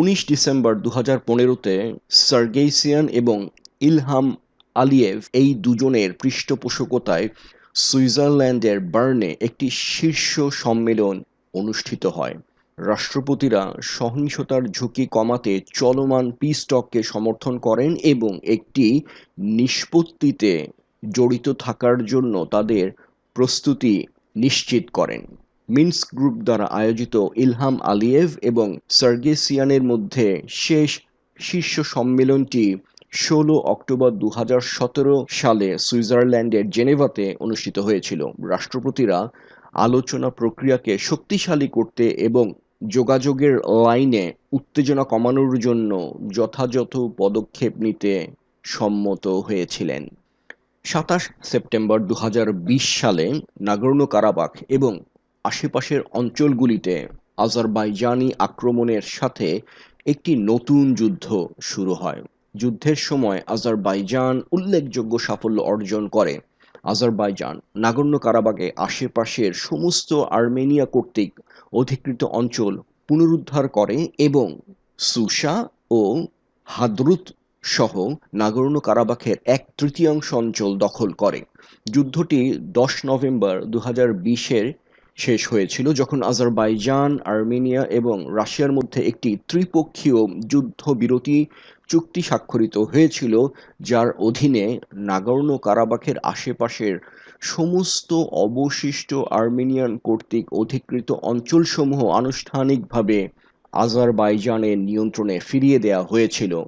উনিশ ডিসেম্বর দু হাজার পনেরোতে সার্গেইসিয়ান এবং ইলহাম আলিয়েভ এই দুজনের পৃষ্ঠপোষকতায় সুইজারল্যান্ডের বার্নে একটি শীর্ষ সম্মেলন অনুষ্ঠিত হয়। রাষ্ট্রপতিরা সহিংসতার ঝুঁকি কমাতে চলমান পিস টককে সমর্থন করেন এবং একটি নিষ্পত্তিতে জড়িত থাকার জন্য তাদের প্রস্তুতি নিশ্চিত করেন। মিন্স গ্রুপ দ্বারা আয়োজিত ইলহাম আলিয়েভ এবং সার্গেসিয়ানের মধ্যে শেষ শীর্ষ সম্মেলনটি ষোলো অক্টোবর দু হাজার সতেরো সালে সুইজারল্যান্ডের জেনেভাতে অনুষ্ঠিত হয়েছিল। রাষ্ট্রপতিরা আলোচনা প্রক্রিয়াকে শক্তিশালী করতে এবং যোগাযোগের লাইনে উত্তেজনা কমানোর জন্য যথাযথ পদক্ষেপ নিতে সম্মত হয়েছিলেন। সাতাশ সেপ্টেম্বর দু হাজার বিশ সালে নাগর্ণ কারাবাখ এবং আশেপাশের অঞ্চলগুলিতে আজারবাইজানি আক্রমণের সাথে একটি নতুন যুদ্ধ শুরু হয়। যুদ্ধের সময় আজারবাইজান উল্লেখযোগ্য সাফল্য অর্জন করে। আজারবাইজান নাগর্ণ কারাবাগে আশেপাশের সমস্ত আর্মেনিয়া কর্তৃক অধিকৃত অঞ্চল পুনরুদ্ধার করে এবং সুসা ও হাদরুত সহ নাগর্ণ কারাবাখের এক তৃতীয়াংশ অঞ্চল দখল করে। যুদ্ধটি দশ নভেম্বর দু হাজার বিশের শেষ হয়েছিল যখন আজারবাইজান, আর্মেনিয়া এবং রাশিয়ার মধ্যে একটি ত্রিপক্ষীয় যুদ্ধবিরতি চুক্তি স্বাক্ষরিত হয়েছিল, যার অধীনে নাগর্ণ কারাবাখের আশেপাশের সমস্ত অবশিষ্ট আর্মেনিয়ান কর্তৃক অধিকৃত অঞ্চলসমূহ আনুষ্ঠানিকভাবে আজারবাইজানের নিয়ন্ত্রণে ফিরিয়ে দেওয়া হয়েছিল।